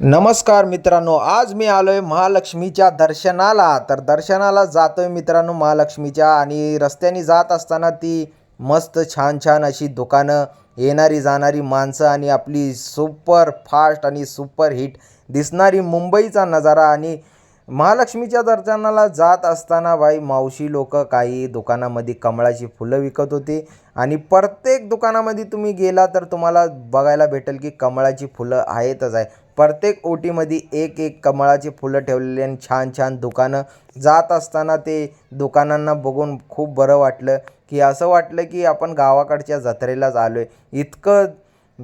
नमस्कार मित्रांनो आज मी आलो आहे महालक्ष्मीच्या दर्शनाला. तर दर्शनाला जातो आहे मित्रांनो महालक्ष्मीच्या आणि रस्त्याने जात असताना ती मस्त छान छान अशी दुकानं येणारी जाणारी माणसं आणि आपली सुपर फास्ट आणि सुपर हिट दिसणारी मुंबईचा नजारा आणि महालक्ष्मीच्या दर्शनाला जात असताना बाई मावशी लोक काही दुकानामध्ये कमळाची फुलं विकत होती आणि प्रत्येक दुकानामध्ये तुम्ही गेला तर तुम्हाला बघायला भेटेल की कमळाची फुलं आहेतच आहे. प्रत्येक ओटीमध्ये एक एक कमळाची फुलं ठेवलेली आणि छान छान दुकानं जात असताना ते दुकानांना बघून खूप बरं वाटलं की असं वाटलं की आपण गावाकडच्या जत्रेलाच आलो आहे इतकं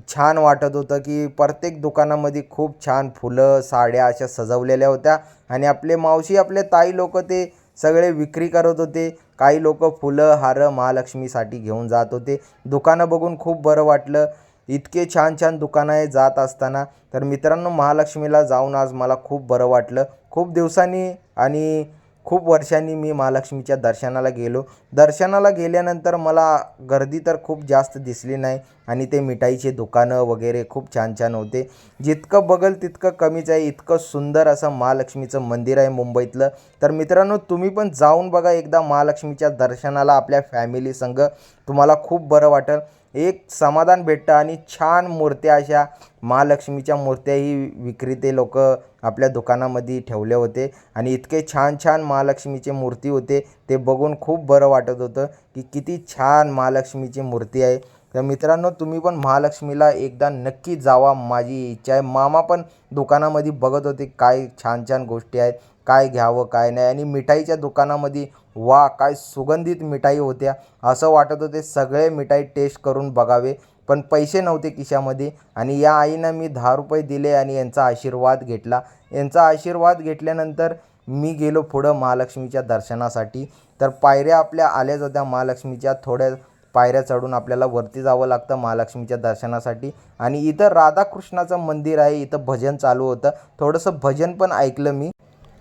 छान वाटत होतं की प्रत्येक दुकानामध्ये खूप छान फुलं साड्या अशा सजवलेल्या होत्या. आणि आपले मावशी आपले ताई लोक ते सगळे विक्री करत होते. काही लोक फुलं हारं महालक्ष्मीसाठी घेऊन जात होते. दुकानं बघून खूप बरं वाटलं. इतके छान छान दुकानं आहे जात असताना. तर मित्रांनो महालक्ष्मीला जाऊन आज मला खूप बरं वाटलं. खूप दिवसांनी आणि खूप वर्षांनी मी महालक्ष्मीच्या दर्शनाला गेलो. दर्शनाला गेल्यानंतर मला गर्दी तर खूप जास्त दिसली नाही आणि ते मिठाईचे दुकानं वगैरे खूप छान छान होते. जितकं बघल तितकं कमीच आहे. इतकं सुंदर असं महालक्ष्मीचं मंदिर आहे मुंबईतलं. तर मित्रांनो तुम्ही पण जाऊन बघा एकदा महालक्ष्मीच्या दर्शनाला आपल्या फॅमिली संग. तुम्हाला खूप बरं वाटेल. एक समाधान भेटतं आणि छान मूर्त्या अशा महालक्ष्मीच्या मूर्त्याही विक्रेते लोक आपल्या दुकानामध्ये ठेवले होते. आणि इतके छान छान महालक्ष्मीचे मूर्ती होते ते बघून खूप बरं वाटत होतं की किती छान महालक्ष्मीची मूर्ती आहे. तर मित्रांनो तुम्ही पण महालक्ष्मीला एकदा नक्की जावा. माझी इच्छा आहे. मामा पण दुकानामध्ये बघत होते काय छान छान गोष्टी आहेत काय घ्यावं काय नाही. आणि मिठाईच्या दुकानामध्ये वा काय सुगंधित मिठाई होत्या. असं वाटत होते सगळे मिठाई टेस्ट करून बघावे. पण पैसे नव्हते खिशामध्ये. आणि या आईनं मी दहा रुपये दिले आणि यांचा आशीर्वाद घेतला. यांचा आशीर्वाद घेतल्यानंतर मी गेलो पुढं महालक्ष्मीच्या दर्शनासाठी. तर पायऱ्या आपल्या आल्याच होत्या महालक्ष्मीच्या. थोड्या पायऱ्या चढून आपल्याला वरती जावं लागतं महालक्ष्मीच्या दर्शनासाठी. आणि इथं राधाकृष्णाचं मंदिर आहे इथं भजन चालू होतं. थोडंसं भजन पण ऐकलं मी.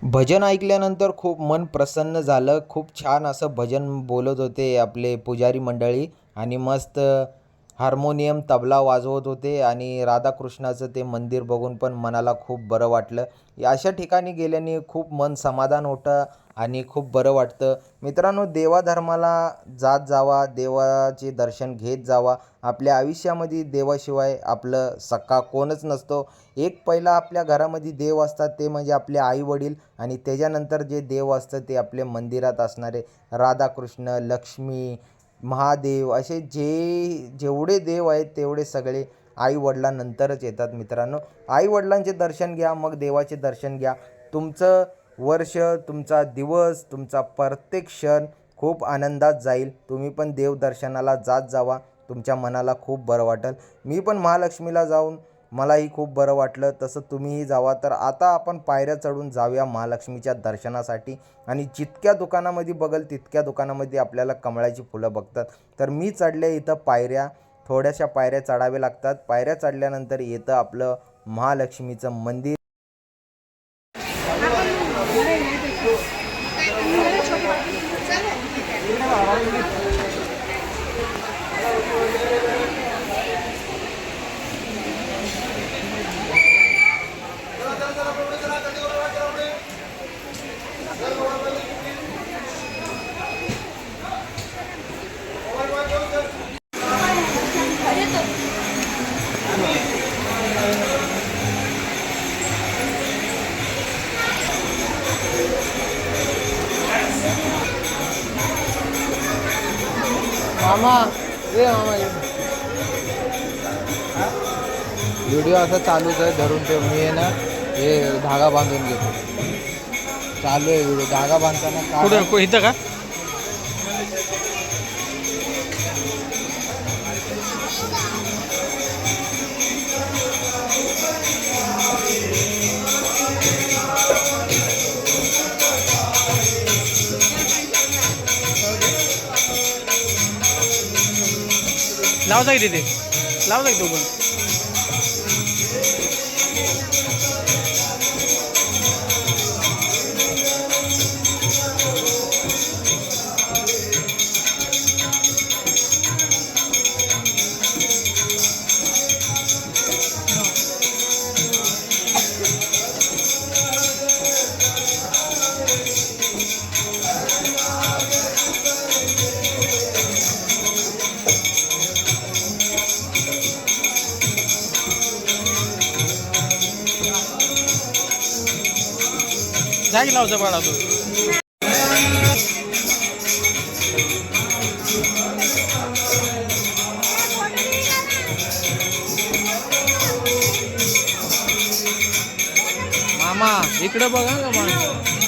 भजन ऐकल्यानंतर खूप मन प्रसन्न झालं. खूप छान असं भजन बोलत होते आपले पुजारी मंडळी. आणि मस्त हार्मोनियम तबला वाजवत होते आणि राधाकृष्णाचं ते मंदिर बघून पण मनाला खूप बरं वाटलं. अशा ठिकाणी गेल्याने खूप मन समाधान होतं आणि खूप बरं वाटतं. मित्रांनो देवाधर्माला जात जावा देवाचे दर्शन घेत जावा. आपल्या आयुष्यामध्ये देवाशिवाय आपलं सक्का कोणच नसतो. एक पहिला आपल्या घरामध्ये देव असतात ते म्हणजे आपले आई वडील आणि त्याच्यानंतर जे देव असतं ते आपले मंदिरात असणारे राधाकृष्ण लक्ष्मी महादेव असे जे जेवढे देव आहेत तेवढे सगळे आई वडिलांनंतरच येतात मित्रांनो. आई वडिलांचे दर्शन घ्या मग देवाचे दर्शन घ्या. तुमचं वर्ष तुमचा दिवस तुमचा प्रत्येक क्षण खूप आनंदात जाईल. तुम्ही पण देवदर्शनाला जात जावा. तुमच्या मनाला खूप बरं वाटेल. मी पण महालक्ष्मीला जाऊन मलाही खूप बरं वाटलं. तसं तुम्हीही जावा. तर आता आपण पायऱ्या चढून जाऊया महालक्ष्मीच्या दर्शनासाठी. आणि जितक्या दुकानामध्ये बघल तितक्या दुकानामध्ये आपल्याला कमळाची फुलं बघतात. तर मी चढले इथं पायऱ्या. थोड्याशा पायऱ्या चढाव्या लागतात. पायऱ्या चढल्यानंतर येतं आपलं महालक्ष्मीचं मंदिर. मामा ए मामा व्हिडिओ असा चालूच आहे धरून ठेव. मी आहे ना हे धागा बांधून घेतो. चालू आहे व्हिडिओ. धागा बांधताना कुठं? इथं का? लावता येते ते लावता की तो पण? जागी लावतो बाळा तू मामा इकडे बघा ना माणसं.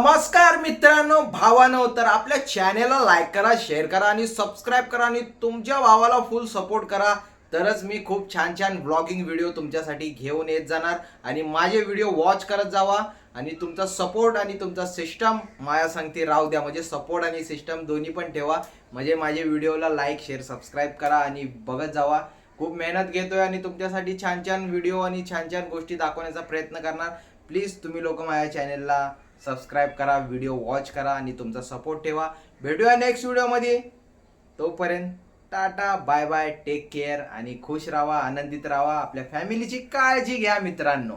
नमस्कार मित्रांनो भावानो तर आपल्या चॅनेलला लाईक करा शेअर करा आणि सबस्क्राईब करा आणि तुमच्या भावाला फुल सपोर्ट करा. तरच मी खूप छान छान ब्लॉगिंग व्हिडिओ तुमच्यासाठी घेऊन येत जाणार आणि माझे व्हिडिओ वॉच करत जावा. आणि तुमचा सपोर्ट आणि तुमचा सिस्टम माया सांगते राहू द्या. म्हणजे सपोर्ट आणि सिस्टम दोन्ही पण ठेवा. म्हणजे माझे व्हिडिओला लाईक शेअर सबस्क्राईब करा आणि बघत जावा. खूप मेहनत घेतोय आणि तुमच्यासाठी छान छान व्हिडिओ आणि छान छान गोष्टी दाखवण्याचा प्रयत्न करणार. प्लीज तुम्ही लोक माझ्या चॅनेलला सबस्क्राईब करा व्हिडिओ वॉच करा आणि तुमचा सपोर्ट ठेवा. भेटूया नेक्स्ट व्हिडिओमध्ये तोपर्यंत tata bye bye take care आणि खुश राहा आनंदित राहा. आपल्या फॅमिलीची काळजी घ्या मित्रांनो.